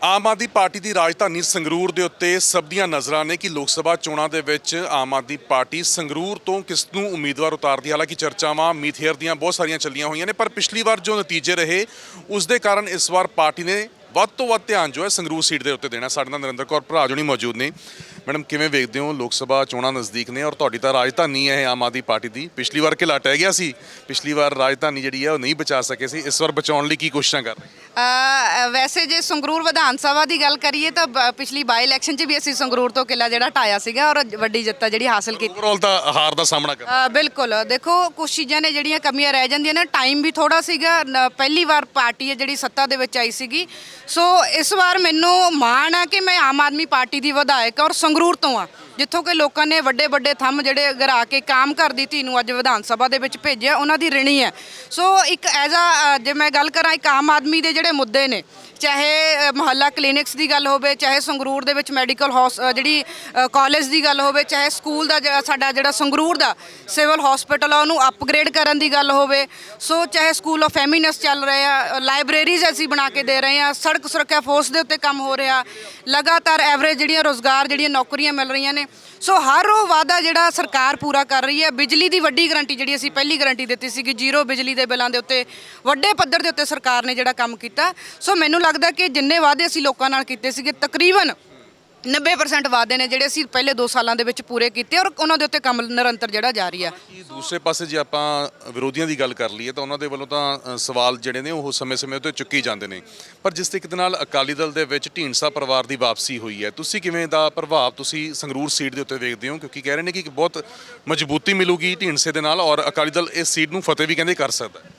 Aam Aadmi party ਦੀ ਰਾਜਧਾਨੀ ਸੰਗਰੂਰ ਦੇ ਉੱਤੇ ਸਭ ਦੀਆਂ ਨਜ਼ਰਾਂ ਨੇ ਕਿ ਲੋਕ ਸਭਾ ਚੋਣਾਂ ਦੇ ਵਿੱਚ ਆਮ ਆਦਮੀ ਪਾਰਟੀ ਸੰਗਰੂਰ ਤੋਂ ਕਿਸ ਨੂੰ ਉਮੀਦਵਾਰ ਉਤਾਰਦੀ ਹੈ। ਹਾਲਾਂਕਿ ਚਰਚਾਵਾਂ ਮੀਥੇਰ ਦੀਆਂ ਬਹੁਤ ਸਾਰੀਆਂ ਚੱਲੀਆਂ ਹੋਈਆਂ ਨੇ, ਪਰ ਪਿਛਲੀ ਵਾਰ ਜੋ ਨਤੀਜੇ ਰਹੇ, ਉਸ ਦੇ ਕਾਰਨ ਇਸ ਵਾਰ ਪਾਰਟੀ ਨੇ ਵੱਧ ਤੋਂ ਵੱਧ ਧਿਆਨ ਜੋ ਹੈ ਸੰਗਰੂਰ ਸੀਟ ਦੇ ਉੱਤੇ ਦੇਣਾ ਸਾਡੇ ਨਾਲ ਨਰਿੰਦਰ ਕੌਰ ਭਰਾ ਜੁਣੀ ਮੌਜੂਦ ਨੇ ਮੈਡਮ ਕਿਵੇਂ ਵੇਖਦੇ ਹੋ? ਲੋਕ ਸਭਾ ਚੋਣਾਂ ਨਜ਼ਦੀਕ ਨੇ ਔਰ ਤੁਹਾਡੀ ਤਾਂ ਰਾਜਧਾਨੀ ਹੈ ਆਮ ਆਦਮੀ ਪਾਰਟੀ ਦੀ। ਪਿਛਲੀ ਵਾਰ ਕਿਲਾ ਟਹਿ ਗਿਆ ਸੀ। ਪਿਛਲੀ ਵਾਰ ਰਾਜਧਾਨੀ ਜਿਹੜੀ ਹੈ ਉਹ ਨਹੀਂ ਬਚਾ ਸਕੇ ਸੀ। ਇਸ ਵਾਰ ਬਚਾਉਣ ਲਈ ਕੀ ਕੋਸ਼ਿਸ਼ਾਂ ਕਰ ਰਹੇ ਵੈਸੇ ਜੇ ਸੰਗਰੂਰ ਵਿਧਾਨ ਸਭਾ ਦੀ ਗੱਲ ਕਰੀਏ ਤਾਂ ਬ- ਪਿਛਲੀ ਬਾਈ ਇਲੈਕਸ਼ਨ 'ਚ ਵੀ ਅਸੀਂ ਸੰਗਰੂਰ ਤੋਂ ਕਿਲਾ ਜਿਹੜਾ ਢਾਇਆ ਸੀਗਾ ਔਰ ਵੱਡੀ ਜਿੱਤ ਜਿਹੜੀ ਹਾਸਲ ਕੀਤੀ। ਓਵਰਆਲ ਤਾਂ ਹਾਰ ਦਾ ਸਾਹਮਣਾ ਕਰ ਅ, ਬਿਲਕੁਲ। ਦੇਖੋ ਕੁਝ ਚੀਜ਼ਾਂ ਨੇ ਜਿਹੜੀਆਂ ਕਮੀਆਂ ਰਹਿ ਜਾਂਦੀਆਂ ਨੇ। ਟਾਈਮ ਵੀ ਥੋੜਾ ਸੀਗਾ। ਨ- ਪਹਿਲੀ ਵਾਰ ਪਾਰਟੀ ਹੈ ਜਿਹੜੀ ਸੱਤਾ ਦੇ ਵਿੱਚ ਆਈ ਸੀਗੀ। ਸੋ ਇਸ ਵਾਰ ਮੈਨੂੰ ਮਾਣ ਆ ਕਿ ਮੈਂ ਆਮ ਆਦਮੀ ਪਾਰਟੀ ਦੀ ਵਿਧਾਇਕ ਔਰ ਸੰਗਰੂਰ ਤੋਂ ਆ। ਜਿੱਥੋਂ ਕਿ ਲੋਕਾਂ ਨੇ ਵੱਡੇ ਵੱਡੇ ਥੰਮ ਜਿਹੜੇ ਗਰਾ ਕੇ ਕਾਮ ਕਰਦੀ ਧੀ ਨੂੰ ਅੱਜ ਵਿਧਾਨ ਸਭਾ ਦੇ ਵਿੱਚ ਭੇਜਿਆ, ਉਹਨਾਂ ਦੀ ਰਿਣੀ ਹੈ। ਸੋ ਇੱਕ ਐਜ਼ ਅ, ਜੇ ਮੈਂ ਗੱਲ ਕਰਾਂ, ਇੱਕ ਆਮ ਆਦਮੀ ਦੇ ਜਿਹੜੇ ਮੁੱਦੇ ਨੇ, ਚਾਹੇ ਮੁਹੱਲਾ ਕਲੀਨਿਕਸ ਦੀ ਗੱਲ ਹੋਵੇ, ਚਾਹੇ ਸੰਗਰੂਰ ਦੇ ਵਿੱਚ ਮੈਡੀਕਲ ਹੌਸ ਜਿਹੜੀ ਕਾਲਜ ਦੀ ਗੱਲ ਹੋਵੇ, ਚਾਹੇ ਸਕੂਲ ਦਾ ਜਿਹੜਾ ਸਾਡਾ ਜਿਹੜਾ ਸੰਗਰੂਰ ਦਾ ਸਿਵਲ ਹਸਪੀਟਲ ਆ, ਉਹਨੂੰ ਅਪਗ੍ਰੇਡ ਕਰਨ ਦੀ ਗੱਲ ਹੋਵੇ, ਸੋ ਚਾਹੇ ਸਕੂਲ ਆਫ ਫੈਮਿਨਸ ਚੱਲ ਰਹੇ ਆ ਲਾਇਬ੍ਰੇਰੀਜ਼ ਅਸੀਂ ਬਣਾ ਕੇ ਦੇ ਰਹੇ ਆ, ਸੜਕ ਸੁਰੱਖਿਆ ਫੋਰਸ ਦੇ ਉੱਤੇ ਕੰਮ ਹੋ ਰਿਹਾ, ਲਗਾਤਾਰ ਐਵਰੇਜ ਜਿਹੜੀਆਂ ਰੋਜ਼ਗਾਰ, ਜਿਹੜੀਆਂ ਨੌਕਰੀਆਂ ਮਿਲ ਰਹੀਆਂ ਨੇ ਸੋ ਹਰ ਉਹ ਵਾਅਦਾ ਜਿਹੜਾ ਸਰਕਾਰ ਪੂਰਾ ਕਰ ਰਹੀ ਹੈ। ਬਿਜਲੀ ਦੀ ਵੱਡੀ ਗਰੰਟੀ ਜਿਹੜੀ ਅਸੀਂ ਪਹਿਲੀ ਗਰੰਟੀ ਦਿੱਤੀ ਸੀ ਕਿ ਜ਼ੀਰੋ ਬਿਜਲੀ ਦੇ ਬਿੱਲਾਂ ਦੇ ਉੱਤੇ, ਵੱਡੇ ਪੱਧਰ ਦੇ ਉੱਤੇ ਸਰਕਾਰ ਨੇ ਜਿਹੜਾ ਕੰਮ ਕੀਤਾ। ਸੋ ਮੈਨੂੰ ਲੱਗਦਾ ਕਿ ਜਿੰਨੇ ਵਾਅਦੇ ਅਸੀਂ ਲੋਕਾਂ ਨਾਲ ਕੀਤੇ ਸੀਗੇ, ਤਕਰੀਬਨ 90% ਵਾਅਦੇ ਨੇ ਜਿਹੜੇ ਅਸੀਂ ਪਹਿਲੇ 2 ਸਾਲਾਂ ਦੇ ਵਿੱਚ ਪੂਰੇ ਕੀਤੇ ਔਰ ਉਹਨਾਂ ਦੇ ਉੱਤੇ ਕੰਮ ਨਿਰੰਤਰ ਜਿਹੜਾ ਜਾਰੀ ਆ। ਦੂਸਰੇ ਪਾਸੇ ਜੇ ਆਪਾਂ ਵਿਰੋਧੀਆਂ ਦੀ ਗੱਲ ਕਰ ਲਈਏ ਤਾਂ ਉਹਨਾਂ ਦੇ ਵੱਲੋਂ ਤਾਂ ਅ, ਸਵਾਲ ਜਿਹੜੇ ਨੇ ਉਹ ਸਮੇਂ-ਸਮੇਂ ਉੱਤੇ ਚੁੱਕੀ ਜਾਂਦੇ ਨੇ। ਪਰ ਜਿਸ ਤਰੀਕੇ ਦੇ ਨਾਲ ਅਕਾਲੀ ਦਲ ਦੇ ਵਿੱਚ ਢੀਂਡਸਾ ਪਰਿਵਾਰ ਦੀ ਵਾਪਸੀ ਹੋਈ ਹੈ ਤੁਸੀਂ ਕਿਵੇਂ ਦਾ ਪ੍ਰਭਾਵ ਤੁਸੀਂ ਸੰਗਰੂਰ ਸੀਟ ਦੇ ਉੱਤੇ ਵੇਖਦੇ ਹੋ? ਕਿਉਂਕਿ ਕਹਿ ਰਹੇ ਨੇ ਕਿ ਬਹੁਤ ਮਜ਼ਬੂਤੀ ਮਿਲੂਗੀ ਢੀਂਡਸੇ ਦੇ ਨਾਲ ਔਰ ਅਕਾਲੀ ਦਲ ਇਸ ਸੀਟ ਨੂੰ ਫਤਿਹ ਵੀ ਕਹਿੰਦੇ ਕਰ ਸਕਦਾ ਹੈ।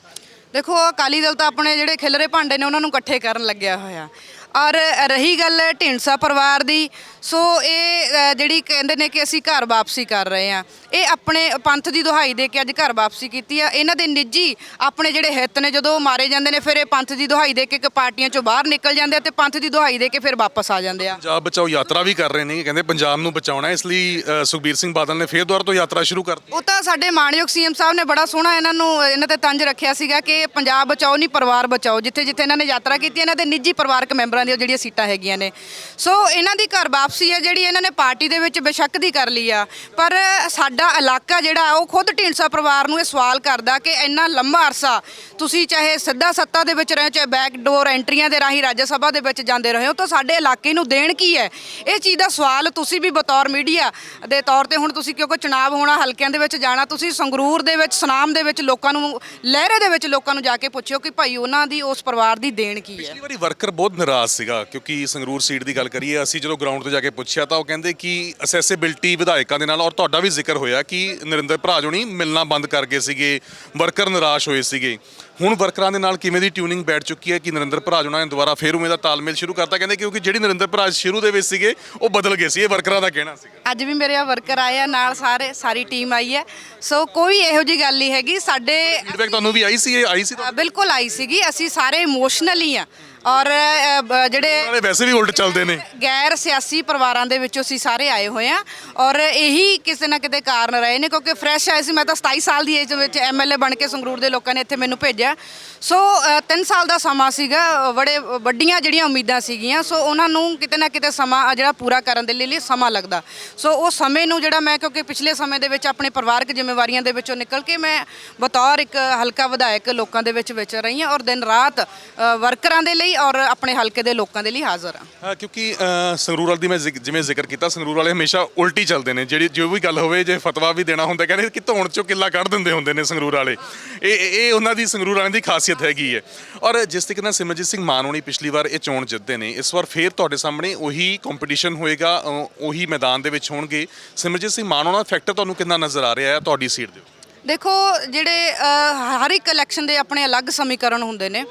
ਦੇਖੋ ਅਕਾਲੀ ਦਲ ਤਾਂ ਆਪਣੇ ਜਿਹੜੇ ਖਿਲਰੇ ਭਾਂਡੇ ਨੇ ਉਹਨਾਂ ਨੂੰ ਇਕੱਠੇ ਕਰਨ ਲੱਗਿਆ ਹੋਇਆ। ਔਰ ਰਹੀ ਗੱਲ ਢੀਂਡਸਾ ਪਰਿਵਾਰ ਦੀ ਸੋ ਇਹ ਅ, ਜਿਹੜੀ ਕਹਿੰਦੇ ਨੇ ਕਿ ਅਸੀਂ ਘਰ ਵਾਪਸੀ ਕਰ ਰਹੇ ਆ ਇਹ ਆਪਣੇ ਪੰਥ ਦੀ ਦੁਹਾਈ ਦੇ ਕੇ ਅੱਜ ਘਰ ਵਾਪਸੀ ਕੀਤੀ ਆ। ਇਹਨਾਂ ਦੇ ਨਿੱਜੀ ਆਪਣੇ ਜਿਹੜੇ ਹਿੱਤ ਨੇ ਜਦੋਂ ਮਾਰੇ ਜਾਂਦੇ ਨੇ ਫਿਰ ਇਹ ਪੰਥ ਦੀ ਦੁਹਾਈ ਦੇ ਕੇ ਕਿ ਪਾਰਟੀਆਂ ਚੋਂ ਬਾਹਰ ਨਿਕਲ ਜਾਂਦੇ ਆ ਤੇ ਪੰਥ ਦੀ ਦੁਹਾਈ ਦੇ ਕੇ ਫਿਰ ਵਾਪਸ ਆ ਜਾਂਦੇ ਆ। ਪੰਜਾਬ ਬਚਾਓ ਯਾਤਰਾ ਵੀ ਕਰ ਰਹੇ ਨੇ ਕਹਿੰਦੇ ਪੰਜਾਬ ਨੂੰ ਬਚਾਉਣਾ ਹੈ, ਇਸ ਲਈ ਅ, ਸੁਖਬੀਰ ਸਿੰਘ ਬਾਦਲ ਨੇ ਫੇਰ ਦੁਬਾਰਾ ਤੋਂ ਯਾਤਰਾ ਸ਼ੁਰੂ ਕਰ ਦਿੱਤੀ ਉਹ ਤਾਂ ਸਾਡੇ ਮਾਣਯੋਗ ਸੀਐਮ ਸਾਹਿਬ ਨੇ ਬੜਾ ਸੋਹਣਾ ਇਹਨਾਂ ਨੂੰ ਇਹਨਾਂ ਤੇ ਤੰਜ ਰੱਖਿਆ ਸੀਗਾ ਕਿ ਪੰਜਾਬ ਬਚਾਓ ਨਹੀਂ ਪਰਿਵਾਰ ਬਚਾਓ। ਜਿੱਥੇ ਜਿੱਥੇ ਇਹਨਾਂ ਨੇ ਯਾਤਰਾ ਕੀਤੀ ਇਹਨਾਂ ਦੇ ਨਿੱਜੀ ਪਰਿਵਾਰਕ ਮੈਂਬਰਾਂ ਦੀਆਂ ਜਿਹੜੀਆਂ ਸੀਟਾਂ ਹੈਗੀਆਂ ਨੇ। ਸੋ ਇਹਨਾਂ ਦੀ ਘਰ ਵਾਪਸੀ ਹੈ ਜਿਹੜੀ ਇਹਨਾਂ ਨੇ ਪਾਰਟੀ ਦੇ ਵਿੱਚ ਬੇਸ਼ੱਕ ਦੀ ਕਰ ਲਈ ਆ। ਪਰ ਸਾਡਾ ਇਲਾਕਾ ਜਿਹੜਾ ਉਹ ਖੁਦ ਢੀਂਡਸਾ ਪਰਿਵਾਰ ਨੂੰ ਇਹ ਸਵਾਲ ਕਰਦਾ ਕਿ ਇੰਨਾ ਲੰਮਾ ਅਰਸਾ ਤੁਸੀਂ ਚਾਹੇ ਸਿੱਧਾ ਸੱਤਾ ਦੇ ਵਿੱਚ ਰਹੇ, ਚਾਹੇ ਬੈਕ ਡੋਰ ਐਂਟਰੀਆਂ ਦੇ ਰਾਹੀਂ ਰਾਜ ਸਭਾ ਦੇ ਵਿੱਚ ਜਾਂਦੇ ਰਹੇ ਹੋ, ਤਾਂ ਸਾਡੇ ਇਲਾਕੇ ਨੂੰ ਦੇਣ ਕੀ ਹੈ? ਇਹ ਚੀਜ਼ ਦਾ ਸਵਾਲ ਤੁਸੀਂ ਵੀ ਬਤੌਰ ਮੀਡੀਆ ਦੇ ਤੌਰ ਤੇ ਹੁਣ ਤੁਸੀਂ ਕਿਉਂਕਿ ਚੁਣਾਵ ਹੋਣਾ, ਹਲਕਿਆਂ ਦੇ ਵਿੱਚ ਜਾਣਾ, ਤੁਸੀਂ ਸੰਗਰੂਰ ਦੇ ਵਿੱਚ, ਸੁਨਾਮ ਦੇ ਵਿੱਚ ਲੋਕਾਂ ਨੂੰ, ਲਹਿਰੇ ਦੇ ਵਿੱਚ ਲੋਕਾਂ ਨੂੰ ਜਾ ਕੇ ਪੁੱਛਿਓ ਕਿ ਭਾਈ ਉਹਨਾਂ ਦੀ, ਉਸ ਪਰਿਵਾਰ ਦੀ ਦੇਣ ਕੀ ਹੈ? ਪਿਛਲੀ ਵਾਰੀ ਵਰਕਰ ਬਹੁਤ ਨਾਰਾਜ਼ ਸੀਗਾ ਕਿਉਂਕਿ ਸੰਗਰੂਰ ਸੀਟ ਦੀ ਗੱਲ ਕਰੀਏ ਅਸੀਂ ਜਦੋਂ ਗਰਾਊਂਡ ਤੇ ਜਾ ਕੇ ਪੁੱਛਿਆ ਤਾਂ ਉਹ ਕਹਿੰਦੇ ਕਿ ਅਸੈਸਿਬਿਲਟੀ ਵਿਧਾਇਕਾਂ ਦੇ ਨਾਲ ਔਰ ਤੁਹਾਡਾ ਵੀ ਜ਼ਿਕਰ ਹੋਇਆ ਕਿ ਨਰਿੰਦਰ ਭਰਾ ਜੋਣੀ ਮਿਲਣਾ ਬੰਦ ਕਰ ਗਏ ਸੀਗੇ ਵਰਕਰ ਨਿਰਾਸ਼ ਹੋਏ ਸੀਗੇ। ਹੁਣ ਵਰਕਰਾਂ ਦੇ ਨਾਲ ਕਿਵੇਂ ਦੀ ਟਿਊਨਿੰਗ ਬੈਠ ਚੁੱਕੀ ਹੈ ਕਿ ਨਰਿੰਦਰ ਭਰਾ ਜੋਣਾ ਨੇ ਦੁਬਾਰਾ ਫੇਰ ਉਵੇਂ ਦਾ ਤਾਲਮੇਲ ਸ਼ੁਰੂ ਕਰਤਾ? ਕਹਿੰਦੇ ਕਿਉਂਕਿ ਜਿਹੜੀ ਨਰਿੰਦਰ ਭਰਾ ਸ਼ੁਰੂ ਦੇ ਵਿੱਚ ਸੀਗੇ ਉਹ ਬਦਲ ਗਏ ਸੀ ਇਹ ਵਰਕਰਾਂ ਦਾ ਕਹਿਣਾ ਸੀਗਾ। ਅੱਜ ਵੀ ਮੇਰੇ ਆ ਵਰਕਰ ਆਏ ਆ ਨਾਲ ਸਾਰੇ ਸਾਰੀ ਟੀਮ ਆਈ ਹੈ। ਸੋ ਕੋਈ ਇਹੋ ਜੀ ਗੱਲ ਨਹੀਂ ਹੈਗੀ ਸਾਡੇ ਫੀਡਬੈਕ ਤੁਹਾਨੂੰ ਵੀ ਆਈ ਸੀ ਇਹ ਆਈ ਸੀ ਬਿਲਕੁਲ ਆਈ ਸੀਗੀ ਅਸੀਂ ਸਾਰੇ ਇਮੋਸ਼ਨਲੀ ਆ ਔਰ ਅ, ਬ- ਜਿਹੜੇ ਨਾਲੇ ਵੈਸੇ ਵੀ ਉਲਟ ਚੱਲਦੇ ਨੇ। ਗੈਰ ਸਿਆਸੀ ਪਰਿਵਾਰਾਂ ਦੇ ਵਿੱਚੋਂ ਅਸੀਂ ਸਾਰੇ ਆਏ ਹੋਏ ਆ ਔਰ ਇਹੀ ਕਿਸੇ ਨਾ ਕਿਤੇ ਕਾਰਨ ਰਹੇ ਨੇ ਕਿਉਂਕਿ ਫਰੈਸ਼ ਆਏ ਸੀ। ਮੈਂ ਤਾਂ 27 ਸਾਲ ਦੀ ਏਜ ਵਿੱਚ ਐਮਐਲਏ ਬਣ ਕੇ ਸੰਗਰੂਰ ਦੇ ਲੋਕਾਂ ਨੇ ਇੱਥੇ ਮੈਨੂੰ ਭੇਜਿਆ। ਸੋ 3 ਸਾਲ ਦਾ ਸਮਾਂ ਸੀਗਾ। ਅ, ਬੜੇ ਵੱਡੀਆਂ ਜਿਹੜੀਆਂ ਉਮੀਦਾਂ ਸੀਗੀਆਂ। ਸੋ ਉਹਨਾਂ ਨੂੰ ਕਿਤੇ ਨਾ ਕਿਤੇ ਸਮਾਂ ਆ ਜਿਹੜਾ ਪੂਰਾ ਕਰਨ ਦੇ ਲਈ ਲਈ ਸਮਾਂ ਲੱਗਦਾ। ਸੋ ਉਹ ਸਮੇਂ ਨੂੰ ਜਿਹੜਾ ਮੈਂ ਕਿਉਂਕਿ ਪਿਛਲੇ ਸਮੇਂ ਦੇ ਵਿੱਚ ਆਪਣੇ ਪਰਿਵਾਰਕ ਜ਼ਿੰਮੇਵਾਰੀਆਂ ਦੇ ਵਿੱਚੋਂ ਨਿਕਲ ਕੇ ਮੈਂ ਬਤੌਰ ਇੱਕ ਹਲਕਾ ਵਿਧਾਇਕ ਲੋਕਾਂ ਦੇ ਵਿੱਚ ਵਿਚਰ ਰਹੀ ਹਾਂ ਔਰ ਦਿਨ ਰਾਤ ਅ, ਵਰਕਰਾਂ ਦੇ ਲਈ ਔਰ ਆਪਣੇ ਹਲਕੇ ਦੇ ਲੋਕਾਂ ਦੇ ਲਈ ਹਾਜ਼ਰ ਹਾਂ ਹਾਂ ਕਿਉਂਕਿ ਅ, ਸੰਗਰੂਰ ਵਾਲੇ ਦੀ ਮੈਂ ਜ਼ਿਕ- ਜਿਵੇਂ ਜ਼ਿਕਰ ਕੀਤਾ ਸੰਗਰੂਰ ਵਾਲੇ ਹਮੇਸ਼ਾ ਉਲਟੀ ਚੱਲਦੇ ਨੇ। ਜਿਹੜੀ ਜੋ ਵੀ ਗੱਲ ਹੋਵੇ ਜੇ ਫਤਵਾ ਵੀ ਦੇਣਾ ਹੁੰਦਾ ਕਹਿੰਦੇ ਕਿ ਧੌਣ ਚੋਂ ਕਿੱਲਾ ਕੱਢ ਦਿੰਦੇ ਹੁੰਦੇ ਨੇ ਸੰਗਰੂਰ ਵਾਲੇ। ਇਹ ਇਹ ਇਹ ਉਹਨਾਂ ਦੀ ਸੰਗਰੂਰ ਵਾਲਿਆਂ ਦੀ ਖਾਸੀਅਤ ਹੈਗੀ ਹੈ। ਔਰ ਜਿਸ ਤਰੀਕੇ ਨਾਲ ਸਿਮਰਜੀਤ ਸਿੰਘ ਮਾਨ ਹੋਣੀ ਪਿਛਲੀ ਵਾਰ ਇਹ ਚੋਣ ਜਿੱਤਦੇ ਨੇ ਇਸ ਵਾਰ ਫੇਰ ਤੁਹਾਡੇ ਸਾਹਮਣੇ ਉਹੀ ਕੰਪੀਟੀਸ਼ਨ ਹੋਏਗਾ ਅ, ਉਹੀ ਮੈਦਾਨ ਦੇ ਵਿੱਚ ਹੋਣਗੇ। ਸਿਮਰਜੀਤ ਸਿੰਘ ਮਾਨ ਹੋਣਾ ਫੈਕਟਰ ਤੁਹਾਨੂੰ ਕਿੰਨਾ ਨਜ਼ਰ ਆ ਰਿਹਾ ਹੈ ਤੁਹਾਡੀ ਸੀਟ ਦੇ ਉੱਤੇ? ਦੇਖੋ ਜਿਹੜੇ ਅ, ਹਰ ਇੱਕ ਇਲੈਕਸ਼ਨ ਦੇ ਆਪਣੇ ਅਲੱਗ ਸਮੀਕਰਨ ਹੁੰਦੇ ਨੇ।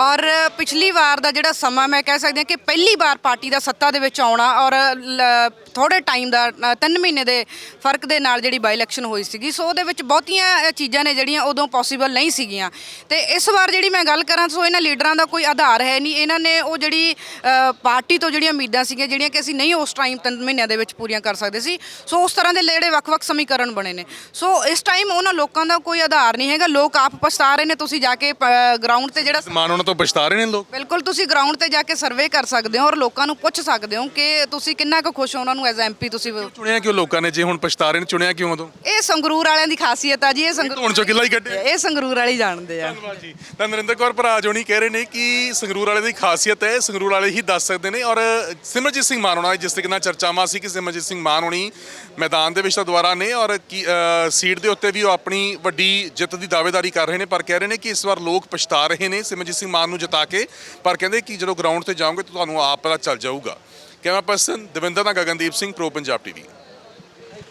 ਔਰ ਪਿਛਲੀ ਵਾਰ ਦਾ ਜਿਹੜਾ ਸਮਾਂ ਮੈਂ ਕਹਿ ਸਕਦੀ ਹਾਂ ਕਿ ਪਹਿਲੀ ਵਾਰ ਪਾਰਟੀ ਦਾ ਸੱਤਾ ਦੇ ਵਿੱਚ ਆਉਣਾ ਔਰ ਲ- ਥੋੜੇ ਟਾਈਮ ਦਾ 3 ਮਹੀਨੇ ਦੇ ਫ਼ਰਕ ਦੇ ਨਾਲ ਜਿਹੜੀ ਬਾਈ ਇਲੈਕਸ਼ਨ ਹੋਈ ਸੀਗੀ, ਸੋ ਉਹਦੇ ਵਿੱਚ ਬਹੁਤੀਆਂ ਚੀਜ਼ਾਂ ਨੇ ਜਿਹੜੀਆਂ ਉਦੋਂ ਪੋਸੀਬਲ ਨਹੀਂ ਸੀਗੀਆਂ। ਤੇ ਇਸ ਵਾਰ ਜਿਹੜੀ ਮੈਂ ਗੱਲ ਕਰਾਂ, ਸੋ ਇਹਨਾਂ ਲੀਡਰਾਂ ਦਾ ਕੋਈ ਆਧਾਰ ਹੈ ਨਹੀਂ। ਇਹਨਾਂ ਨੇ ਉਹ ਜਿਹੜੀ ਪਾਰਟੀ ਤੋਂ ਜਿਹੜੀਆਂ ਉਮੀਦਾਂ ਸੀਗੀਆਂ, ਜਿਹੜੀਆਂ ਕਿ ਅਸੀਂ ਨਹੀਂ ਉਸ ਟਾਈਮ 3 ਮਹੀਨਿਆਂ ਦੇ ਵਿੱਚ ਪੂਰੀਆਂ ਕਰ ਸਕਦੇ ਸੀ, ਸੋ ਉਸ ਤਰ੍ਹਾਂ ਦੇ ਜਿਹੜੇ ਵੱਖ-ਵੱਖ ਸਮੀਕਰਨ ਬਣੇ ਨੇ। ਸੋ ਇਸ ਟਾਈਮ ਉਹਨਾਂ ਲੋਕਾਂ ਦਾ ਕੋਈ ਆਧਾਰ ਨਹੀਂ ਹੈਗਾ। ਲੋਕ ਆਪ ਪਛਤਾ ਰਹੇ ਨੇ, ਤੁਸੀਂ ਜਾ ਕੇ ਗਰਾਊਂਡ ਤੇ ਜਿਹੜਾ ਮਾਨ ਤੋਂ ਪਛਤਾ ਰਹੇ ਨੇ ਲੋਕ? ਬਿਲਕੁਲ ਤੁਸੀਂ ਗਰਾਊਂਡ ਤੇ ਜਾ ਕੇ ਸਰਵੇ ਕਰ ਸਕਦੇ ਹੋ ਔਰ ਲੋਕਾਂ ਨੂੰ ਪੁੱਛ ਸਕਦੇ ਹੋ ਕਿ ਤੁਸੀਂ ਕਿੰਨਾ ਕੁ ਖੁਸ਼ ਹੋ ਉਹਨਾਂ ਨੂੰ ਐਜ਼ ਐਮਪੀ ਤੁਸੀਂ ਚੁਣਿਆ ਕਿਉਂ ਲੋਕਾਂ ਨੇ? ਜੇ ਹੁਣ ਪਛਤਾ ਰਹੇ ਨੇ ਚੁਣਿਆ ਕਿਉਂ ਉਦੋਂ? ਇਹ ਸੰਗਰੂਰ ਵਾਲਿਆਂ ਦੀ ਖਾਸੀਅਤ ਆ ਜੀ ਇਹ ਸੰਗਰੂਰ ਧੋਣ ਚੋਂ ਕਿੱਲਾ ਹੀ ਕੱਢਿਆ ਇਹ ਸੰਗਰੂਰ ਵਾਲੇ ਹੀ ਜਾਣਦੇ ਆ। ਧੰਨਵਾਦ ਜੀ। ਤਾਂ ਨਰਿੰਦਰ ਕੌਰ ਭਰਾ ਜੋਣੀ ਕਹਿ ਰਹੇ ਨੇ ਕਿ ਸੰਗਰੂਰ ਵਾਲੇ ਦੀ ਖਾਸੀਅਤ ਹੈ ਸੰਗਰੂਰ ਵਾਲੇ ਹੀ ਦੱਸ ਸਕਦੇ ਨੇ ਔਰ ਸਿਮਰਜੀਤ ਸਿੰਘ ਮਾਨ ਹੋਣਾ ਜਿਸ ਤਰੀਕੇ ਨਾਲ ਚਰਚਾਵਾਂ ਸੀ ਕਿ ਸਿਮਰਜੀਤ ਸਿੰਘ ਮਾਨ ਹੋਣੀ ਮੈਦਾਨ ਦੇ ਵਿੱਚ ਤਾਂ ਦੁਬਾਰਾ ਨੇ ਔਰ ਸੀਟ ਦੇ ਉੱਤੇ ਵੀ ਉਹ ਆਪਣੀ ਵੱਡੀ ਜਿੱਤ ਦੀ ਦਾਅਵੇਦਾਰੀ ਕਰ ਰਹੇ ਨੇ ਪਰ ਕਹਿ ਰਹੇ ਨੇ ਕਿ ਇਸ ਵਾਰ ਲੋਕ ਪਛਤਾ ਰਹੇ ਨੇ ਸਿਮਰਜੀਤ ਸਿੰਘ ਮਾਨ ਨੂੰ ਜਿਤਾ ਕੇ, ਪਰ ਕਹਿੰਦੇ ਕਿ ਜਦੋਂ ਗਰਾਊਂਡ ਤੇ ਜਾਓਗੇ ਤਾਂ ਤੁਹਾਨੂੰ ਆਪ ਪਤਾ ਚੱਲ ਜਾਊਗਾ। ਕੈਮਰਾ ਪਰਸਨ ਦਵਿੰਦਰ ਦਾ ਗਗਨਦੀਪ ਸਿੰਘ ਪ੍ਰੋ ਪੰਜਾਬ ਟੀਵੀ